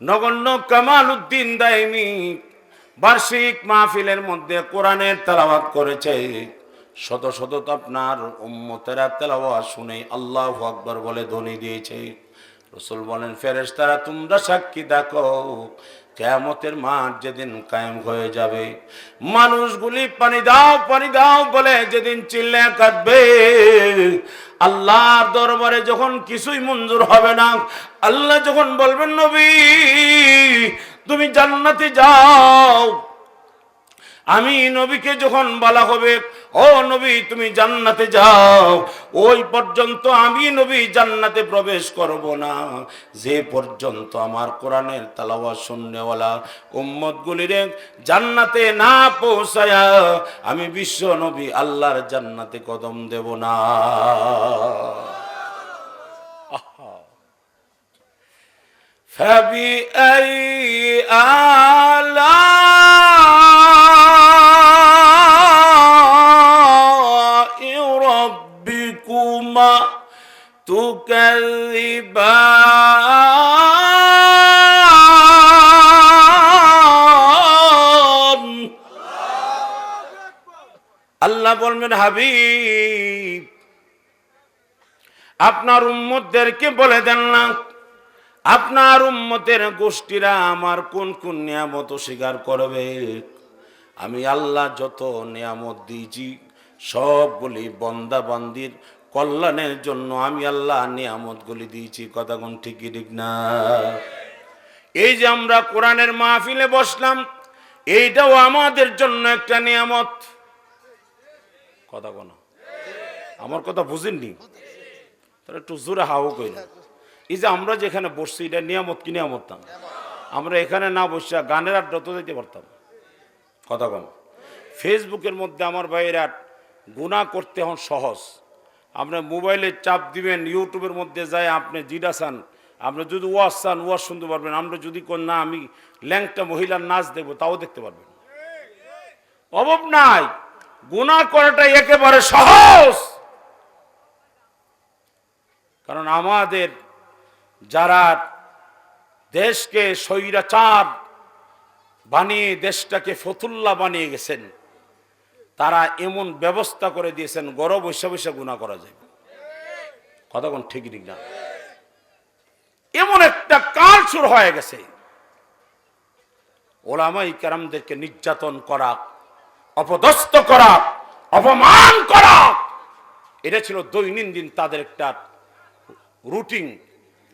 নগণ্য কামাল উদ্দিন দাইমি বার্ষিক মাহফিলের মধ্যে কোরআনের তেলাওয়াত করেছে। শত শত আপনার উম্মতেরা তেলাওয়াত শুনে আল্লাহ আকবর বলে ধ্বনি দিয়েছে। রসুল বলেন, ফেরেশতারা, তোমরা সাক্ষী দেখো। কেয়ামতের মাঠ যেদিন কায়েম হয়ে যাবে, মানুষগুলি পানি দাও পানি দাও বলে যেদিন চিল্লে কাটবে আল্লাহর দরবারে যখন কিছুই মঞ্জুর হবে না, আল্লাহ যখন বলবেন, নবী, তুমি জান্নাতে যাও। আমি নবীকে যখন বলা হবে ও নবী তুমি জান্নাতে যাও ওই পর্যন্ত আমি নবী জান্নাতে প্রবেশ করব না যে পর্যন্ত আমার কোরআনের তালাওয়া শুননেওয়ালা উম্মত গুলিরে জান্নাতে না পৌঁছায়া আমি বিশ্ব নবী আল্লাহর জান্নাতে কদম দেব না فبأي آلاء হাবিবান। আল্লাহ বলবেন, হাবিব, আপনার উম্মদেরকে বলে দেন না, আপনার উম্মতের গোষ্ঠীরা আমার কোন কোন নিয়ামত স্বীকার করবে? আমি আল্লাহ যত নিয়ামত দিয়েছি, সবগুলি বন্দা বান্দির কল্যাণের জন্য আমি আল্লাহ নিয়ামতগুলি দিয়েছি। কথা কোন ঠিকই ঠিক না। এই যে আমরা কোরআনের মাহফিলে বসলাম, এইটাও আমাদের জন্য একটা নিয়ামত। কথা কোন আমার কথা বুঝেননি? তাহলে একটু জোরে হাও কইল। এই যে আমরা যেখানে বসছি, এটা নিয়ামত কি নিয়ামত না? আমরা এখানে না বসে গানের আড্ডা তো দিতে পারতাম। কথা কম ফেসবুকের মধ্যে আমার ভাইয়েরা গুণা করতে হন সহজ। আপনি মোবাইলে চাপ দিবেন, ইউটিউবের মধ্যে যায়, আপনি জিডা চান। আপনি যদি ওয়াজ চান, ওয়াজ শুনতে পারবেন। আমরা যদি কোন না, আমি ল্যাংটা মহিলার নাচ দেখব তাও দেখতে পারবেন। অভাব নাই। গুণা করাটা একেবারে সহজ। কারণ আমাদের যারা দেশকে স্বৈরাচার বানিয়ে, দেশটাকে ফতুল্লা বানিয়ে গেছেন তারা এমন ব্যবস্থা করে দিয়েছেন, গরব বৈশা বৈশা গুণা করা যায়। কতক্ষণ ঠিক ঠিক না। এমন একটা কাল শুরু হয়ে গেছে। ওলামাই কেরামদেরকে নির্যাতন করা, অপদস্থ করা, অপমান করা, এটা ছিল দৈনন্দিন তাদের একটা রুটিন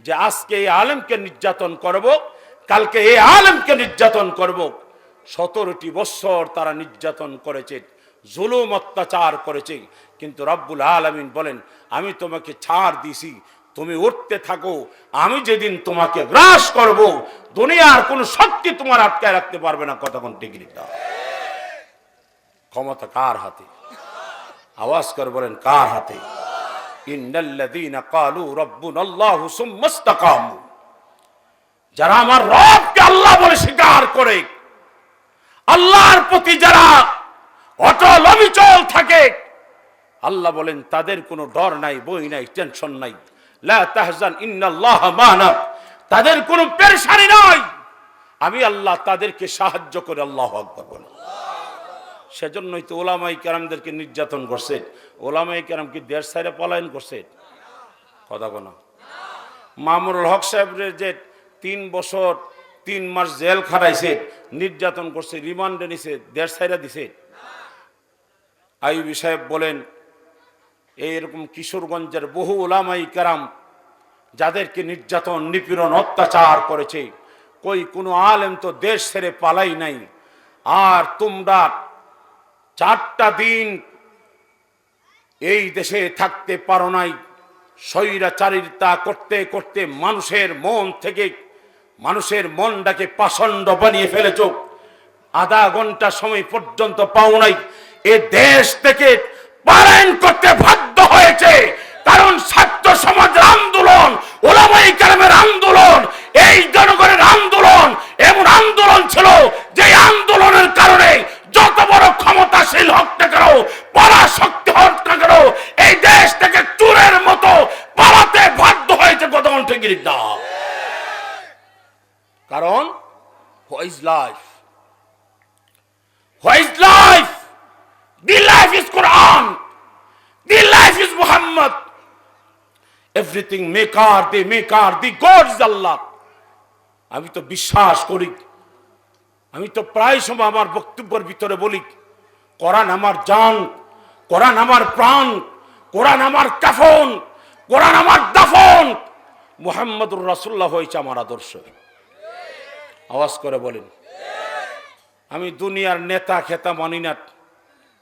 যে আজকে এই আলেমকে নির্যাতন করব, কালকে এই আলেমকে নির্যাতন করব। সতেরোটি বৎসর তারা নির্যাতন করেছে। জুলুম অত্যাচার করেছে। কিন্তু রব্বুল আলমিন বলেন, আমি তোমাকে ছাড় দিছি। তুমি উঠতে থাকো। আমি যেদিন তোমাকে গ্রাস করব, দুনিয়ার কোনো শক্তি তোমার আটকায় রাখতে পারবে না। কতক্ষণ ডিগ্রি ক্ষমতা কার হাতে? আওয়াজ করে বলেন, কার হাতে? যারা আমার রবকে আল্লাহ বলে স্বীকার করে, আল্লাহর প্রতি যারা অটল অবিচল থাকে। আল্লাহ বলেন, তাদের কোনো ডর নাই, বই নাই, টেনশন নাই। তাহজান তাদের কোনো পেরেশানি নাই। আমি আল্লাহ তাদেরকে সাহায্য করে, আল্লাহ আকবার বলে সেজন্যই তো ওলামাই কেরামদেরকে নির্যাতন করছে। ওলামাই কেরাম কি দেড় সাইডে পলায়ন করছে? কথা কোনা মামুরুল হক সাহেবের যে তিন বছর, তিন মাস জেল খাটাইছে, নির্যাতন করছে, রিমান্ডে নিছে দেড় সাইডা দিছে। আইবি সাহেব বলেন, এইরকম কিশোরগঞ্জের বহু ওলামাই কেরাম যাদেরকে নির্যাতন, নিপীড়ন, অত্যাচার করেছে, কই কোনো আলেম তো দেশ ছেড়ে পালাই নাই। আর তোমরা চারটা দিন এই দেশে থাকতে পারো নাই। স্বৈরাচারিতা করতে করতে মানুষের মন থেকে, মানুষের মনটাকে পাষণ্ড বানিয়ে ফেলেছ। আধা ঘণ্টা সময় পর্যন্ত পাও নাই। এ দেশ থেকে পালায়ন করতে বাধ্য হয়েছে। কারণ ছাত্র সমাজের আন্দোলন, ওলামাই কালামের আন্দোলন, এই জনগণের আন্দোলন এমন আন্দোলন ছিল যে আন্দোলনের কারণে যত বড় ক্ষমতাশীল হোক না কেন, পরাশক্তি হোক না কেন, এই দেশ থেকে চুরের মতো পালাতে বাধ্য হয়েছে গতক্ষণ ঠিক কারণ what's life what's life the life is Quran the life is Muhammad everything maker the maker the God is Allah আমি তো বিশ্বাস করি। আমি তো প্রায় সময় আমার বক্তব্যের ভিতরে বলি, কোরআন আমার জান, কোরআন আমার প্রাণ, কোরআন আমার কাফন, কোরআন আমার দাফন। মুহাম্মদুর রাসূলুল্লাহ হয়েছে আমার আদর্শ। আওয়াজ করে বলেন। আমি দুনিয়ার নেতা খেতা মানি না।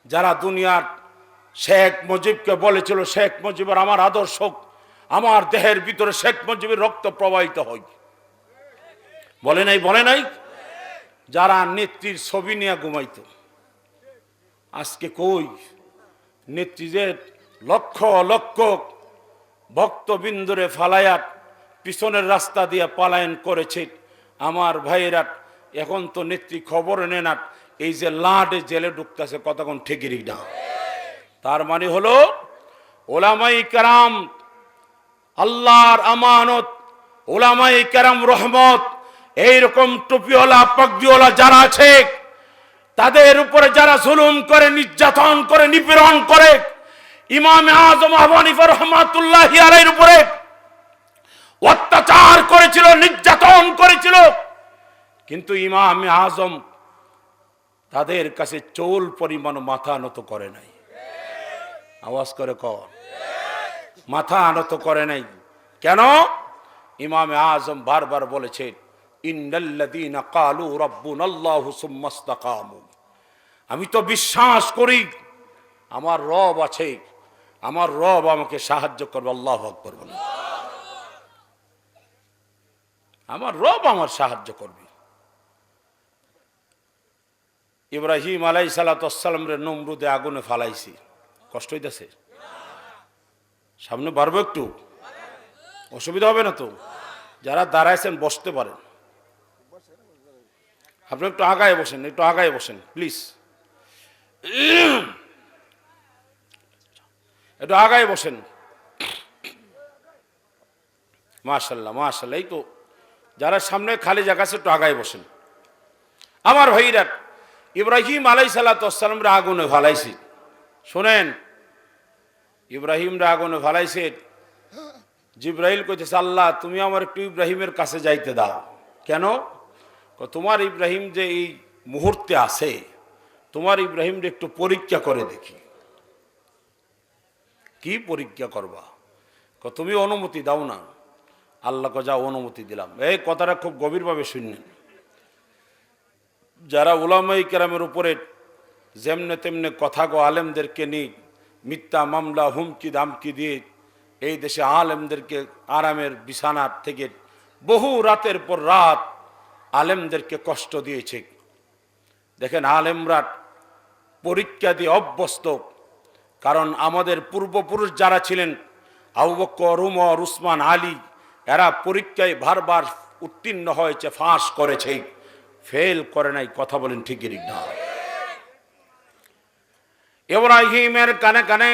যারা দুনিয়ার শেখ মুজিবকে বলেছিল, শেখ মুজিবের আমার আদর্শ আমার দেহের ভিতরে শেখ মুজিবের রক্ত প্রবাহিত হয় বলে নাই বলে নাই? যারা নেত্রীর ছবি নিয়ে ঘুমাইত। আজকে কই? নেত্রীদের লক্ষ লক্ষ ভক্তবিন্দুরে ফালায়াত পিছনের রাস্তা দিয়ে পলায়ন করেছে। আমার ভাইয়েরা এখন তো নেত্রী খবর নেন এই যে লাডে জেলে ঢুকতেছে কতক্ষণ ঠেকিরি না। তার মানে হলো, ওলামাই কারাম, আল্লাহর আমানত, ওলামাই কারাম রহমত, এইরকম টুপিওয়ালা, পাগড়িওয়ালা যারা আছে, তাদের উপরে যারা জুলুম করে, নির্যাতন করে, নিপীড়ন করে, ইমাম আজম আবু হানিফা রহমাতুল্লাহ উপরে অত্যাচার করেছিল, নির্যাতন করেছিল কিন্তু ইমাম আজম তাদের কাছে চোল পরিমাণ মাথা নত করে নাই। আওয়াজ করে কর মাথা আনত করে নাই। কেন? ইমাম আজম বারবার বলেছে, ইন্নাল্লাযীনা ক্বালু রাব্বুনাল্লাহু সুম্মা ইসতাকামু। আমি তো বিশ্বাস করি, আমার রব আছে, আমার রব আমাকে সাহায্য করবে, আল্লাহ আকবর বলে। আমার রব আমার সাহায্য করবে। ইব্রাহিম আলাই সালাতাম রে নমরুদে আগুনে ফালাইছি। কষ্ট হইতেছে? সামনে বাড়বো একটু? অসুবিধা হবে না তো? যারা দাঁড়াইছেন, বসতে পারেন। আপনি একটু আগায় বসেন, একটু আগায় বসেন, প্লিজ। একটু আগায় বসেন। মাশাল্লাহ মাশাল্লাহ, এই তো। যারা সামনে খালি জায়গা আছে, একটু আগায় বসেন। আমার ভাইরা ইব্রাহিম আলাই সাল্লাতামরা আগুনে ফালাইছি। শোনেন ইব্রাহিমরা আগুনে ফালাইছে। জিব্রাহিল কইতেছে, আল্লাহ, তুমি আমার একটু ইব্রাহিমের কাছে যাইতে দাও। কেন? তোমার ইব্রাহিম যে এই মুহূর্তে আছে, তোমার ইব্রাহিমটা একটু পরীক্ষা করে দেখি। কি পরীক্ষা করবা? তুমি অনুমতি দাও না। আল্লাহকে যা অনুমতি দিলাম। এই কথাটা খুব গভীরভাবে শুনলেন। যারা উলামাই কেরামের উপরে যেমনে তেমনে কথা গো আলেমদেরকে নিয়ে মিথ্যা মামলা, হুমকি, দামকি দিয়ে এই দেশে আলেমদেরকে আরামের বিছানার থেকে বহু রাতের পর রাত আলেমদেরকে কষ্ট দিয়েছে। দেখেন আলেমরা পরীক্ষা দিয়ে অভ্যস্ত, কারণ আমাদের পূর্বপুরুষ যারা ছিলেন, আবু বক্কর, উমর, উসমান, আলী, এরা পরীক্ষায় বারবার উত্তীর্ণ হয়েছে, ফাঁস করেছে। ফেল করে নাই, কথা বলেন ঠিকই না ইব্রাহিমের কানে কানে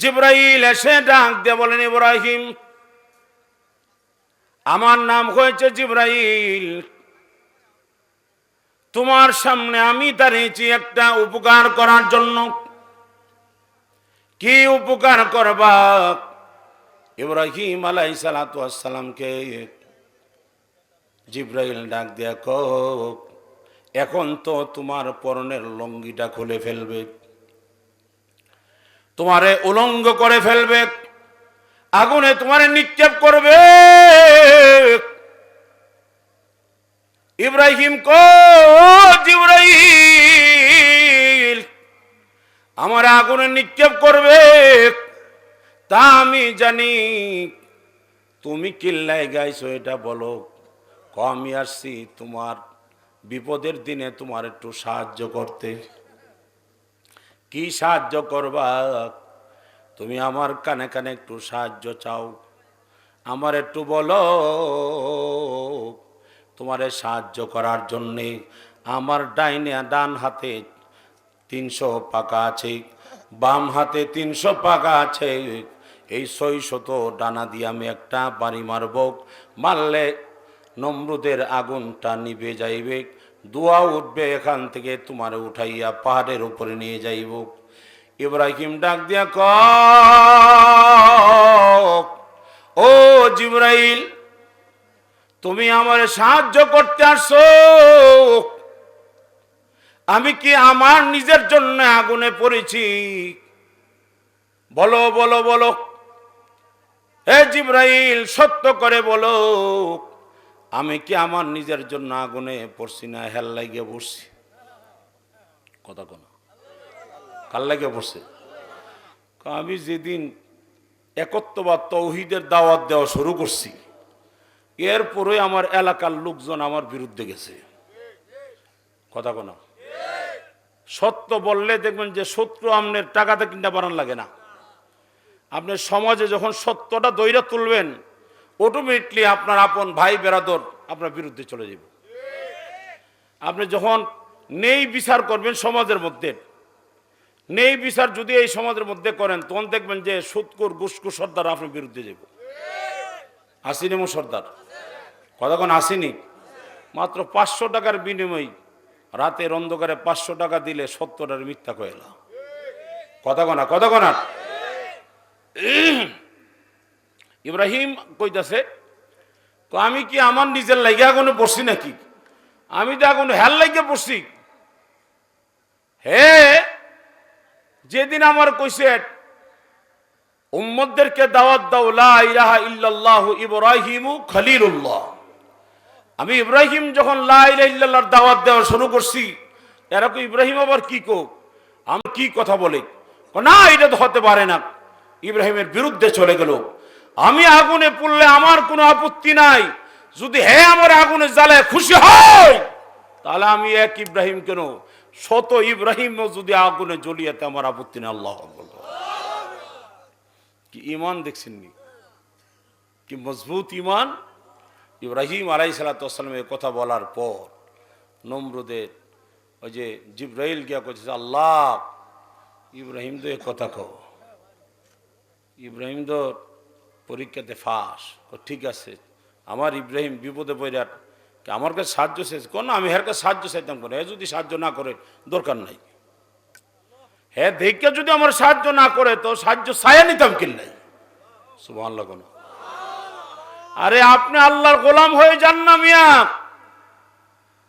জিব্রাইল এসে ডাক দিয়ে বলেন, ইব্রাহিম, আমার নাম হয়েছে জিব্রাইল। তোমার সামনে আমি দাঁড়িয়েছি একটা উপকার করার জন্য। কি উপকার করবা? ইব্রাহিম আলাই সালাতামকে জিব্রাইল ডাক দেয়া কক এখন তো তোমার পরনের লঙ্গিটা খুলে ফেলবে। তোমারে উলঙ্গ করে ফেলবে, আগুনে তোমারে নিক্ষেপ করবে। ইব্রাহিম কো জিব্রাইল, আমার আগুনে নিক্ষেপ করবে। তা আমি জানি, তুমি কিল্লায় গাইছো, এটা বলো। আমি আসছি, তোমার বিপদের দিনে তোমার একটু সাহায্য করতে। কি সাহায্য করবা? তুমি আমার কানে কানে একটু সাহায্য চাও। আমার একটু বলো, তোমারে সাহায্য করার জন্যে আমার ডাইনে ডান হাতে তিনশো পাকা আছে, বাম হাতে তিনশো পাকা আছে। এই ছয় শত ডানা দিয়ে আমি একটা বাড়ি মারব। মারলে নমরুদের আগুনটা নিভে যাইবে, দোয়া উঠবে এখান থেকে, তোমার উঠাইয়া পাহাড়ের উপরে নিয়ে যাইব। ইব্রাহিম ডাক দিয়া ক ও জিব্রাইল, তুমি আমার সাহায্য করতে আসো আমি কি আমার নিজের জন্য আগুনে পড়েছি? বলো বলো বলো। হে জিব্রাইল, সত্য করে বলো। আমি কি আমার নিজের জন্য আগুনে পড়ছি না হেল লাগিয়ে পড়ছি? কথা কোন কাল লাগিয়ে পড়ছে? আমি যেদিন একত্ববাদ তৌহিদের দাওয়াত দেওয়া শুরু করছি, এরপরে আমার এলাকার লোকজন আমার বিরুদ্ধে গেছে। কথা কোনা সত্য বললে দেখবেন যে শত্রু আপনার টাকাতে কিনতে বানান লাগে না। আপনার সমাজে যখন সত্যটা দৈরা তুলবেন অটোমেটিকলি আপনার আপন ভাই, বেরাদর আপনার বিরুদ্ধে চলে যাবে। আপনি যখন নেই বিচার করবেন সমাজের মধ্যে, নেই বিচার যদি এই সমাজের মধ্যে করেন, তখন দেখবেন যে সুৎকুর গুসকুর সর্দার আপনার বিরুদ্ধে যাব। আসিনি মো সর্দার। কতক্ষণ আসেনি মাত্র পাঁচশো টাকার বিনিময় রাতের অন্ধকারে পাঁচশো টাকা দিলে সত্তরের মিথ্যা কয়লা কথা কতক্ষণা ইব্রাহিম কইতাছে তো আমি কি আমার নিজের লাগিয়া আগুনে পড়ছি নাকি? আমি তো আগুন হেল লাগিয়ে পড়ছি। হে, যেদিন আমার কইছে উম্মদদেরকে দাওয়াত দাও, লা ইলাহা ইল্লাল্লাহু ইব্রাহিমু খলিলুল্লাহ। আমি ইব্রাহিম যখন লা ইলাহা ইল্লাল্লাহর দাওয়াত দেওয়া শুরু করছি, এরা কো ইব্রাহিম আবার কি কো? আমি কি কথা বলে? না, এটা তো হতে পারে না। ইব্রাহিমের বিরুদ্ধে চলে গেল। আমি আগুনে পড়লে আমার কোনো আপত্তি নাই। যদি হে আমার আগুনে জ্বালায় খুশি হয়, তাহলে আমি এক ইব্রাহিম কেন? শত ইব্রাহিমও যদি আগুনে জ্বলিয়াতে আমার আপত্তি নেই, আল্লাহ। কি ইমান দেখছেন নি কি মজবুত ইমান ইব্রাহিম আলাই সালাতামের কথা বলার পর নমরুদের ওই যে জিব্রাইল গিয়া করছে আল্লাহ, ইব্রাহিম তো কথা কও। ইব্রাহিম তো পরীক্ষাতে ফাঁস। ও ঠিক আছে। আমার ইব্রাহিম বিপদে পড়ে আমার কাছে সাহায্য শেষ কোন আমি হের কাছে সাহায্য চাইতাম করে হে যদি সাহায্য না করে, দরকার নাই। হ্যাঁ দেখে যদি আমার সাহায্য না করে, তো সাহায্য ছায়া নিতাম কিনলাই সুবাহ কোন। আরে, আপনি আল্লাহর গোলাম হয়ে যান না মিয়া।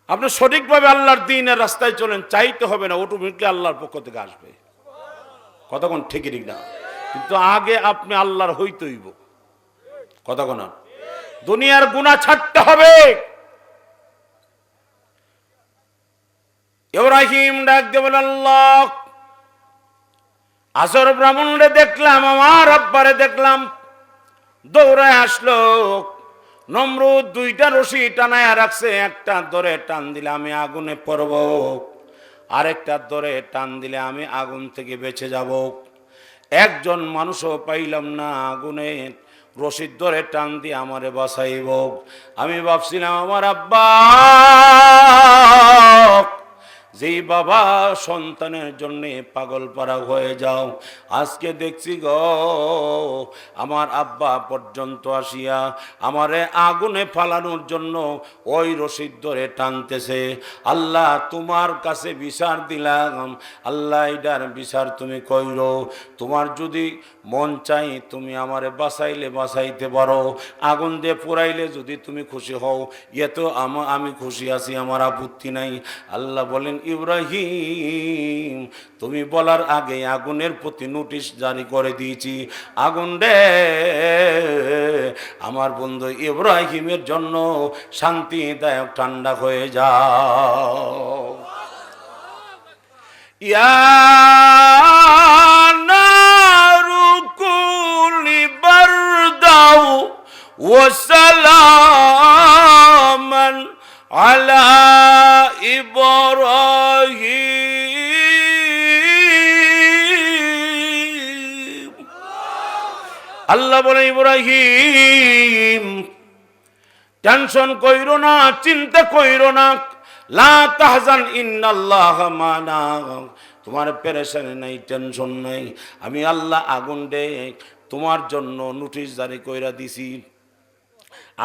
আপনি সঠিকভাবে আল্লাহর দিনের রাস্তায় চলেন, চাইতে হবে না অটোমেটিকলি আল্লাহর পক্ষ থেকে আসবে। কতক্ষণ ঠিকই ঠিক না। কিন্তু আগে আপনি আল্লাহর হইতে কতক্ষণ আর? দুনিয়ার গুণা ছাড়তে হবে। ইব্রাহিম ডাক দেবেন আল্লাহ, আসর ব্রাহ্মণরে দেখলাম, আমার আব্বারে দেখলাম। দৌড়ায় আসলো। নমরুদ দুইটা রশি টানায় রাখছে, একটা ধরে টান দিলে আমি আগুনে পড়ব, আরেকটা ধরে টান দিলে আমি আগুন থেকে বেঁচে যাব। একজন মানুষও পাইলাম না আগুনে। রশিদ ধরে টান দিয়ে আমারে বাসাইব আমি ভাবছিলাম, আমার আব্বা, যেই বাবা সন্তানের জন্যে পাগল পারা হয়ে যাও, আজকে দেখছি গো, আমার আব্বা পর্যন্ত আসিয়া আমারে আগুনে ফালানোর জন্য ওই রশিদ ধরে টানতেছে। আল্লাহ তোমার কাছে বিচার দিলাম। আল্লাহ এটার বিচার তুমি কইর। তোমার যদি মন চাই তুমি আমারে বাঁচাইলে বাঁচাইতে পারো। আগুন দিয়ে পুরাইলে যদি তুমি খুশি হও ইয়ে তো আমি খুশি আছি, আমার আপত্তি নাই। আল্লাহ বলেন, ইব্রাহিম, তুমি বলার আগে আগুনের প্রতি নোটিশ জারি করে দিয়েছি। আগুন রে, আমার বন্ধু ইব্রাহিমের জন্য শান্তিদায়ক ঠান্ডা হয়ে যাও। يا وسلاما على إبراهيم আল্লাহ বলে ইব্রাহিম টেনশন কইরো না চিন্তা কইরো না লা তাহজান ইন্নাল্লাহ মানা তোমার পেরেশানি নাই টেনশন নাই আমি আল্লাহ আগুন দে তোমার জন্য নোটিশ জারি কইরা দিছি।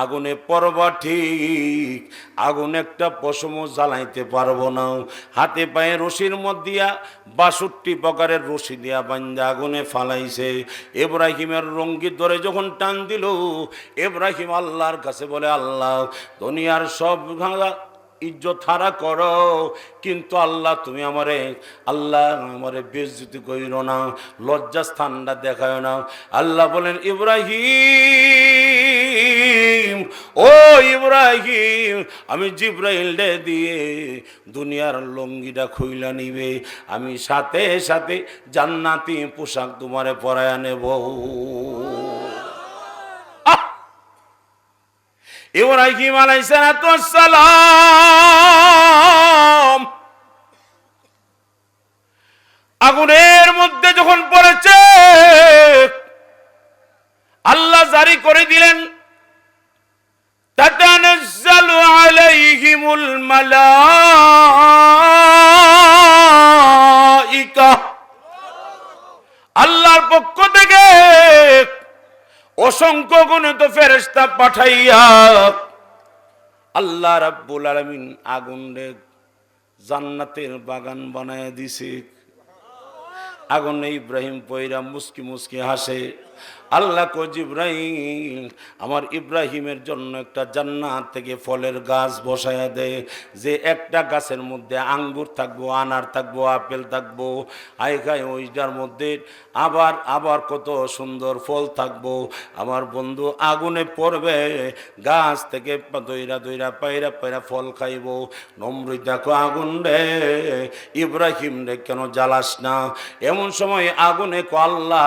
আগুনে পরবা ঠিক, আগুন একটা পশম জ্বালাইতে পারব না। হাতে পায়ে রশির মধ্যিয়া বাষট্টি প্রকারের রশি দিয়া বান্দা আগুনে ফালাইছে। এব্রাহিমের রঙ্গি ধরে যখন টান দিল এব্রাহিম আল্লাহর কাছে বলে, আল্লাহ, দুনিয়ার সব ইজ্জত হারা করো। কিন্তু আল্লাহ, তুমি আমারে, আল্লাহ আমারে বেজ্জতি করিল না লজ্জা স্থানটা দেখায় না। আল্লাহ বলেন, ইব্রাহিম, ও ইব্রাহিম, আমি জিব্রাইল ডে দিয়ে দুনিয়ার লঙ্গিটা খুইলা নিবে। আমি সাথে সাথে জান্নাতি পোশাক তোমারে পরায় নেব। ইব্রাহিম আলাইসালাম আগুনের মধ্যে যখন পড়েছে আল্লাহ জারি করে দিলেন তাতানাজ্জালু আলাইহিমুল মালাইকা। অসংখ্য গুণিত ফেরেস্তা পাঠাইয়া আল্লাহ রাব্বুল আলমিন আগুন জান্নাতের বাগান বানায় দিছে। আগুনে ইব্রাহিম পয়রা মুসকি মুসকি হাসে। আল্লাহ কোজ ইব্রাহিম আমার ইব্রাহিমের জন্য একটা জান্নাত থেকে ফলের গাছ বসায়া দেয় যে একটা গাছের মধ্যে আঙ্গুর থাকব, আনার থাকব, আপেল থাকব আইখায় ওইটার মধ্যে আবার আবার কত সুন্দর ফল থাকব। আমার বন্ধু আগুনে পড়বে, গাছ থেকে দইরা দইরা, পায়রা পায়রা ফল খাইব। নমরুই দেখো আগুন রে, ইব্রাহিম রে, কেন জ্বালাস না? এমন সময় আগুনে কো আল্লাহ,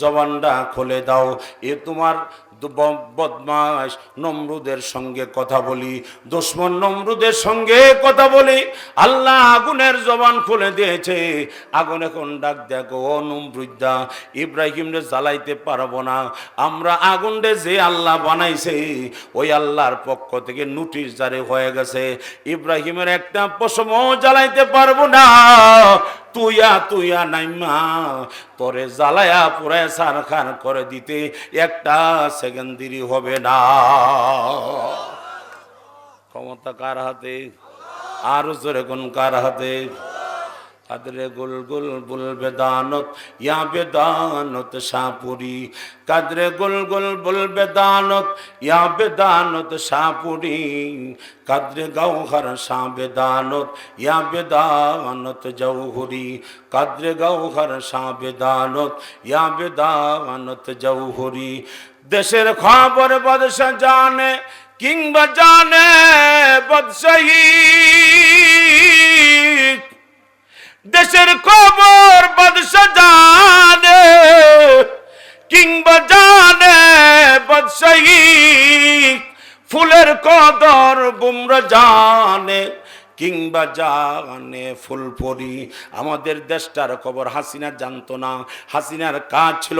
জবানটা খুলে দাও। এ তোমার বদমাস নমরুদের সঙ্গে কথা বলি। দুশ্মন নমরুদের সঙ্গে কথা বলি। আল্লাহ আগুনের জবান খুলে দিয়েছে। আগুন এখন ডাক দেখো ও নমরুদ্দা ইব্রাহিম রে জ্বালাইতে পারব না। আমরা আগুন রে যে আল্লাহ বানাইছে, ওই আল্লাহর পক্ষ থেকে নোটিশ জারি হয়ে গেছে। ইব্রাহিমের একটা পশমও জ্বালাইতে পারব না। তুইয়া তুইয়া নাইমা, তোরে জ্বালায়া পুরায় সার খান করে দিতে একটা সেকেন্ড দেরি হবে না। ক্ষমতা কার হাতে? আর জোরে কোন কার হাতে? কাদরে গুল গুল বুল বেদানত ইয়া বেদানত সাপুরি কাদরে গুল গুল বুল বেদানত ইয়া বেদানত সাপুরি কাদরে গৌহর সা বেদানত ইয়া বেদানত জৌহরি কাদরে গৌহর সা বেদানত ইয়া বেদানত জৌহরি দেশের খবর বাদশা জানে কিংবা জানে বদশাহী দেশের খবর বাদশা জানে, কিংবা জানে বাদশাহী, ফুলের কদর বুমরা জানে, কিংবা জানে ফুলপরি আমাদের দেশটার খবর হাসিনা জানতো না। হাসিনার কাজ ছিল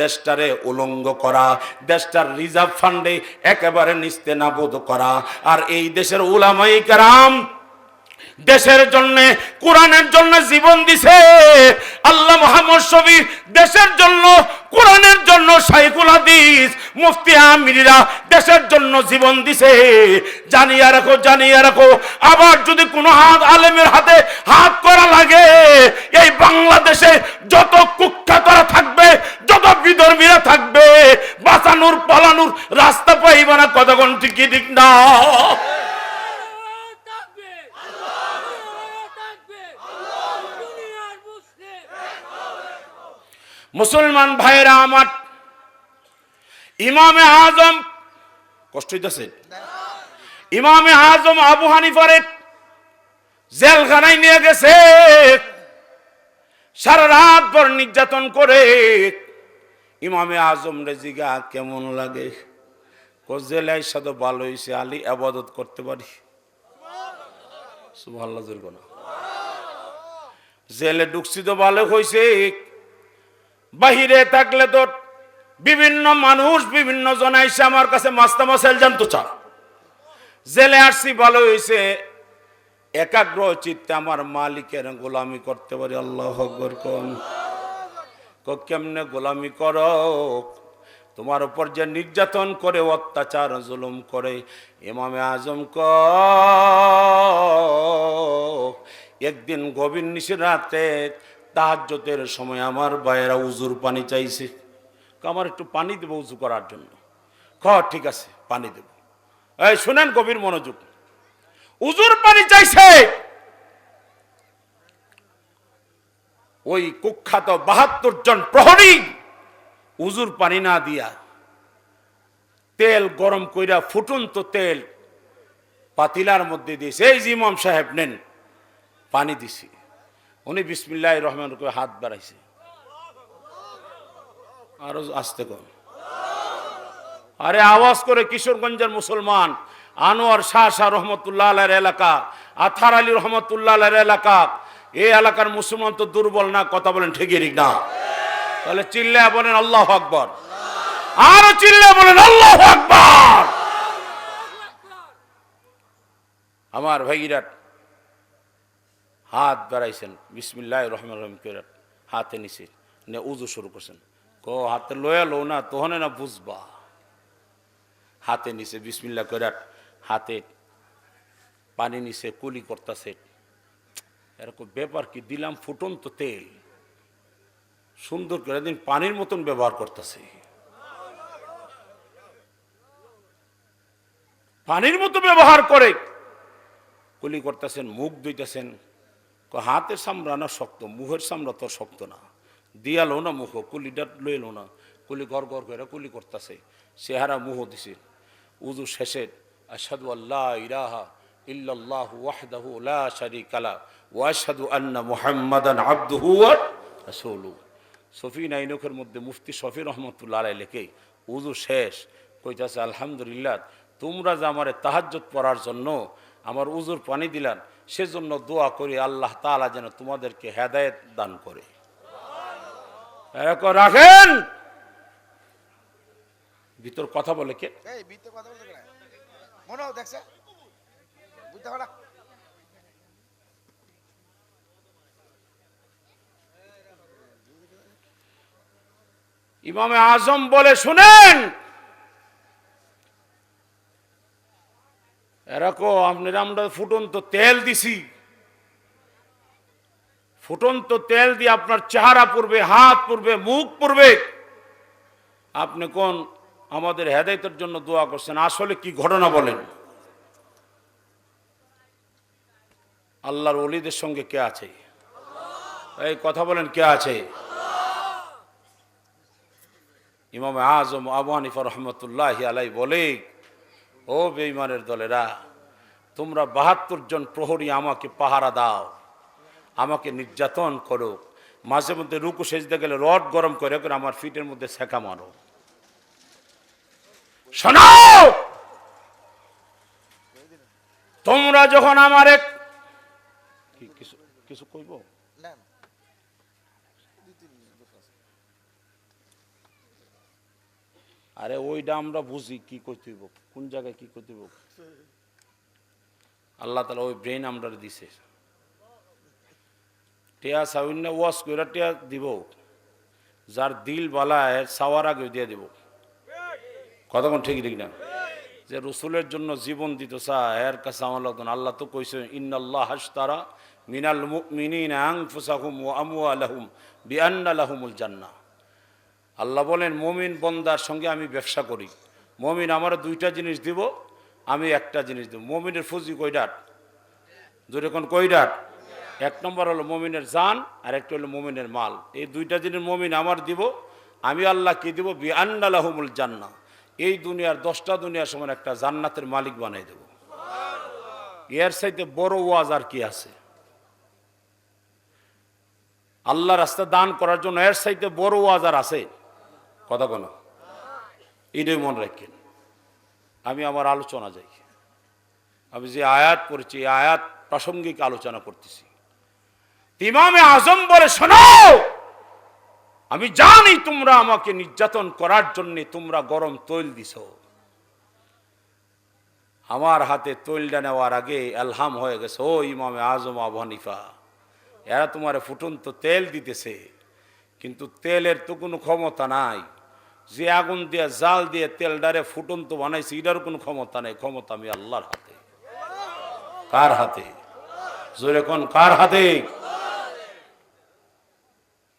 দেশটারে উলঙ্গ করা, দেশটার রিজার্ভ ফান্ডে একেবারে নিস্তে নাবোধ করা। আর এই দেশের উলামাই কারাম দেশের জন্য, কোরআনের জন্য জীবন দিছে। আল্লাহ মোহাম্মদ শবি দেশের জন্য, কোরআনের জন্য সাইকুল হাদিস, মুফতি আমিরা দেশের জন্য জীবন দিছে। জানিয়া রাখো জানিয়া রাখো, আবার যদি কোনো হাত আলেমের হাতে হাত করা লাগে, এই বাংলাদেশে যত কুখ্যাতরা থাকবে, যত বিধর্মীরা থাকবে, বাঁচানোর, পালানোর রাস্তা পাইবা না কতক্ষণ ঠিকই ঠিক না থাকবে থাকবে দুনিয়ার মুসলিম মুসলমান ভাইরা আমার। ইমামে আজম, কষ্ট হইতেছে। ইমামে আজম আবু হানিফারে জেলখানায় নিয়ে গেছে। সারা রাত ভর নির্যাতন করে। ইমামে আজম রেজিগা কেমন লাগে? জেলায় সাথে ভালো হয়েছে আলী আবাদত করতে পারি। জেলে ঢুকছি তো ভালো হয়েছে বাহিরে থাকলে তো বিভিন্ন মানুষ বিভিন্ন জন এসে আমার কাছে মাস্তা মাসাইল জানতো চা জেলে আসছি, ভালো হয়েছে একাগ্র চিত্তে আমার মালিকের গোলামি করতে পারি, আল্লাহ কেমনে গোলামি করো? তোমার উপর যে নির্যাতন করে, অত্যাচার, জুলুম করে, ইমামে আজম ক। একদিন গভীর নিশি রাতে তাহাজ্যতের সময় আমার ভাইয়েরা উজুর পানি চাইছে। আমার একটু পানি দেবো উজু করার জন্য। খ, ঠিক আছে, পানি দেব। এই, শুনেন গভীর মনোযোগ। উজুর পানি চাইছে। ওই কুখ্যাত বাহাত্তর জন প্রহরী উজুর পানি না দিয়া তেল গরম কইরা ফুটন্ত তেল পাতিলার মধ্যে দিয়েছে। এই যে ইমাম সাহেব নেন, পানি দিছি। উনি বিসমিল্লাহ রহমান করে হাত বাড়াইছে। আরও আসতে কম আরে আওয়াজ করে কিশোরগঞ্জের মুসলমান, আনোয়ার শাহ শাহ রহমতুল্লাহ আলের এলাকা, আথার আলী রহমতুল্লাহ আলের এলাকা, এই এলাকার মুসলমান তো দুর্বল না, কথা বলেন ঠিকই ঠিক না? তাহলে চিল্লা বলেন আল্লাহ আকবর। আরও চিল্লা বলেন আল্লাহ আকবর। আমার ভাইরাট হাত বাড়াইছেন। বিসমিল্লাহ রহমান রহিম করে হাতে নিছে নে উজু শুরু করছেন। কো, হাতে লয়া লো না, তোহনে না বুঝবা। হাতে নিছে বিসমিল্লা করাট হাতে পানি নিছে, কুলি করতেছে। এরকম ব্যাপার কি? দিলাম ফুটন্ত তেল। সুন্দর করে দিন পানির মতন ব্যবহার করতেছে। পানির মতো ব্যবহার করে কুলি করতেছেন, মুখ ধুইতেছেন। হাতের সামরা না শক্ত, মুখের সামরা তো শক্ত না। দিয়ালো না মুখ, কুলিটা লইলো না। কুলি গড় গড় করে কুলি করতেছে, চেহারা মুহ দিছে। উজু শেষের আশহাদু আল্লাহ ইলাহা ইল্লাল্লাহ ওয়াহদাহু লা শারীকা লা ওয়া আশহাদু আন্না মুহাম্মাদান আবদুহু ওয়া রাসূলুহু সফি নাইনকের মধ্যে মুফতি শফি রহমতুল্লাহ আলাই লেখে, উজু শেষ, কইতাছে, আলহামদুলিল্লাহ, তোমরা যে আমারে তাহাজ্জুদ পড়ার জন্য আমার উজুর পানি দিলান সেজন্য দোয়া করি আল্লাহ তালা যেন তোমাদেরকে হেদায়েত দান করে। রাখেন! ভিতর কথা বলে কে? ইমামে আজম বলে শুনেন! এরকম আপনার, আমরা ফুটন্ত তেল দিছি। ফুটন্ত তেল দিয়ে আপনার চেহারা পড়বে, হাত পড়বে, মুখ পড়বে। আপনি কোন আমাদের হেদায়তের জন্য দোয়া করছেন? আসলে কি ঘটনা বলেন? আল্লাহর অলিদের সঙ্গে কে আছে? এই কথা বলেন, কে আছে? ইমাম আজম আবু রহমতুল্লাহ আলাই বলে ও বেইমানের দলেরা তোমরা বাহাত্তর জন প্রহরী আমাকে পাহারা দাও আমাকে নির্যাতন করো মাঝে মধ্যে রুকু সেজতে গেলে রড গরম করে করে আমার ফিটের মধ্যে শেখা মারো। তোমরা যখন আমার এক কিছু কিছু কইব। আরে ওইটা আমরা বুঝি কি করতে হইব। কোন জায়গায় কি করতে আল্লাহ তালা ওই ব্রেন আমরা দিছে। টিয়া সাউন্না ওয়াশ করে টিয়া দিব। যার দিল বালায় সাওয়ার আগে দিয়ে দিব। কতক্ষণ ঠিক ঠিক না? যে রসুলের জন্য জীবন দিত সা এর কাছে আমার। আল্লাহ তো কইছে, ইন্নাল্লাহ হাসতারা মিনাল মুমিনিনা আনফুসাহুম ওয়া আমওয়ালাহুম বিআন্না লাহুমুল জান্নাহ। আল্লাহ বলেন, মমিন বন্দার সঙ্গে আমি ব্যবসা করি। মমিন আমার দুইটা জিনিস দিব, আমি একটা জিনিস দেব। মমিনের ফুজি কইডাট দুটো কোন কইডাট এক নম্বর হলো মমিনের জান, আর একটা হলো মমিনের মাল। এই দুইটা জিনিস মমিন আমার দিব, আমি আল্লাহ কি দিব? বি আন্নালাহমুল জান্না এই দুনিয়ার দশটা দুনিয়ার সমান একটা জান্নাতের মালিক বানাই দেব। এর সাইতে বড় ওয়াজ আর কি আছে? আল্লাহ রাস্তা দান করার জন্য এর সাইতে বড় ওয়াজ আর আছে? কথা কোনো। এটাই মনে রাখেন। আমি আমার আলোচনা যাই। আমি যে আয়াত পড়েছি আয়াত প্রাসঙ্গিক আলোচনা করতেছি। ইমামে আজম বলে, শোনো, আমি জানি তোমরা আমাকে নির্যাতন করার জন্য তোমরা গরম তৈল দিছ। আমার হাতে তৈলটা নেওয়ার আগে এলহাম হয়ে গেছে, ও ইমামে আজম, আবু হানিফা, এরা তোমার ফুটন্ত তেল দিতেছে, কিন্তু তেলের তো কোনো ক্ষমতা নাই। যে আগুন দিয়ে, জাল দিয়ে, তেল ডারে ফুটন্ত বানাইছি এটার কোনো ক্ষমতা নেই। ক্ষমতা আমি আল্লাহর হাতে। কার হাতে? জোরে কোন, কার হাতে?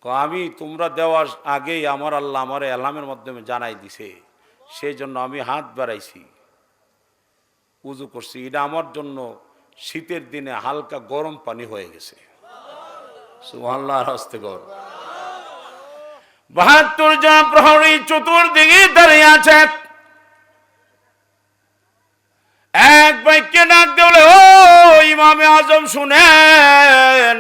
আমি তোমরা দেওয়ার আগেই আমার আল্লাহ আমার এলামের মাধ্যমে জানাই দিছে। সেই জন্য আমি হাত বাড়াইছি। উজু করছি। এটা আমার জন্য শীতের দিনে হালকা গরম পানি হয়ে গেছে। সুবহানাল্লাহর হস্তে কর। বাহাত্তর জন প্রহরী চতুর্দিকে দাঁড়িয়ে আছে। এক বাক্যে ডাক দেবলে ও ইমামে আজম, শুনেন,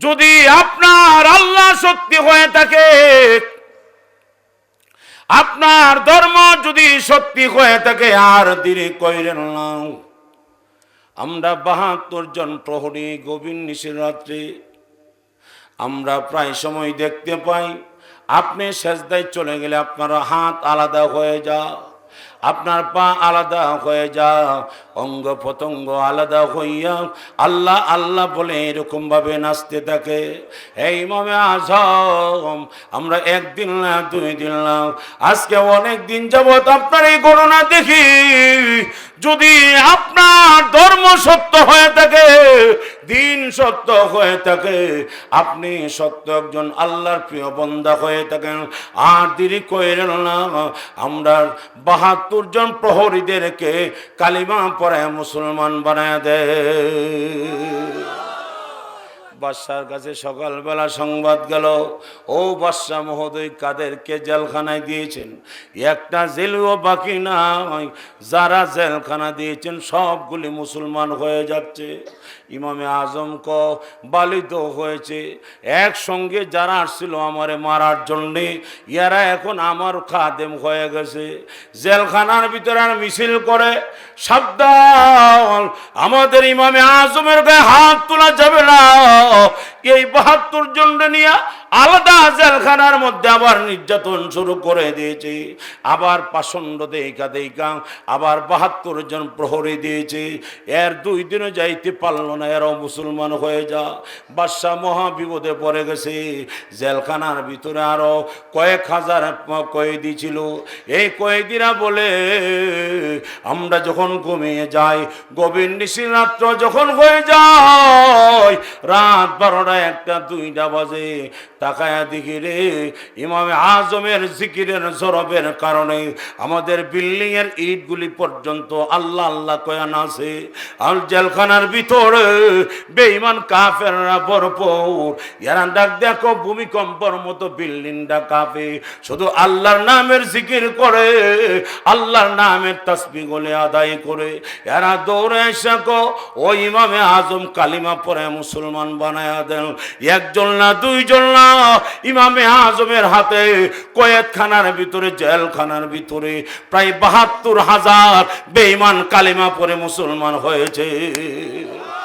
যদি আপনার আল্লাহ সত্যি হয়ে থাকে, আপনার ধর্ম যদি সত্যি হয়ে থাকে, আর দেরি কইরেন না। আমরা বাহাত্তর জন প্রহরী গভীর নিশির রাত্রে আমরা প্রায় সময় দেখতে পাই, আপনি সেজদায় চলে গেলে আপনার হাত আলাদা হয়ে যা আপনার পা আলাদা হয়ে যা অঙ্গ প্রত্যঙ্গ আলাদা হইয়া আল্লাহ আল্লাহ বলে এরকম ভাবে নাচতে থাকে। এই মামে আজম, আমরা একদিন না দুই দিন না, আজকে অনেক দিন যাবত আপনার এই গণনা দেখি। যদি আপনার ধর্ম সত্য হয়ে থাকে, দিন সত্য হয়ে থাকে, আপনি সত্য একজন আল্লাহর প্রিয় বন্দা হয়ে থাকেন। আর দেরি কইরেন না, আমরা বাহাত্তর জন প্রহরীদেরকে কালিমা পরে মুসলমান বানায় দে। বাদশার কাছে সকালবেলা সংবাদ গেল, ও বাদশাহ মহোদয়, কাদেরকে জেলখানায় দিয়েছেন? একটা জেলও বাকি না যারা জেলখানা দিয়েছেন, সবগুলি মুসলমান হয়ে যাচ্ছে। ইমামে আজম ক, বালিত হয়েছে। একসঙ্গে যারা আসছিল আমারে মারার জন্যে ইয়ারা এখন আমার খাদেম হয়ে গেছে। জেলখানার ভিতরে আর মিছিল করে, সাবধান। আমাদের ইমামে আজমের গায়ে হাত তোলা যাবে না। এই বাহাত্তর জন্য নিয়ে আলাদা জেলখানার মধ্যে আবার নির্যাতন শুরু করে দিয়েছে। আবার পাষণ্ড দেখা দেখা, আবার বাহাত্তর জন প্রহরী দিয়েছে। এর দুই দিনও যাইতে পারল না, এরাও মুসলমান হয়ে যা। বাদশাহ মহা বিপদে পড়ে গেছে। জেলখানার ভিতরে আরও কয়েক হাজার কয়েদি ছিল। এই কয়েদিরা বলে, আমরা যখন ঘুমিয়ে যাই, গভীর নিশি রাত্র যখন হয়ে যায়, রাত বারোটা একটা দুইটা বাজে। তাকায়া দেখি রে, ইমামে আজমের জিকিরের জরবের কারণে আমাদের বিল্ডিং এর ইটগুলি পর্যন্ত আল্লাহ আল্লাহ কয়ান আছে আর জেলখানার ভিতরে বেঈমান কাফেররা ভরপুর। এরা ডাক দেখো ভূমিকম্পর মতো বিল্ডিংটা কাঁপে। শুধু আল্লাহর নামের জিকির করে, আল্লাহর নামের তসবি গলে আদায় করে। এরা দৌড়ে এসে ও ইমামে আজম কালিমা পরে মুসলমান বানায়া দেন। একজন না দুইজন না ইমামে আজমের হাতে কয়েদখানার ভিতরে, জেলখানার ভিতরে, প্রায় বাহাত্তর হাজার বেঈমান কালিমা পরে মুসলমান হয়েছে।